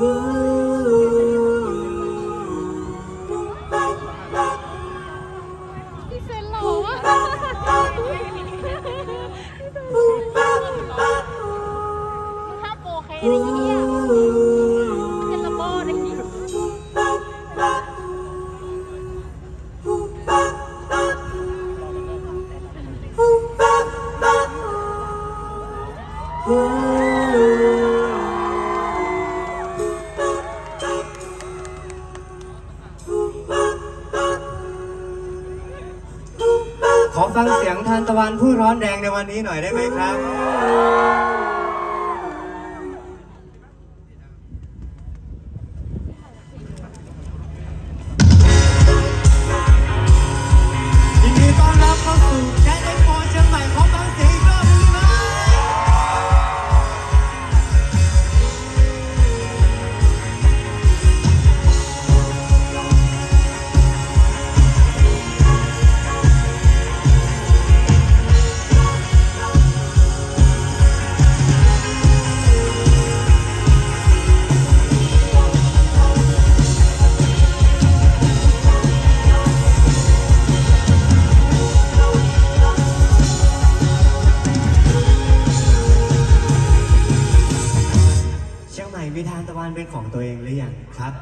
พี่เซนหล่อวะถ้าโปรค่นี้เนี่ยเป็นระโบ้เลยี่โอ ขอฟังเสียงทานตะวันผู้ร้อนแรงในวันนี้หน่อยได้ไหมครับ เป็นของตัวเองหรือยังครับ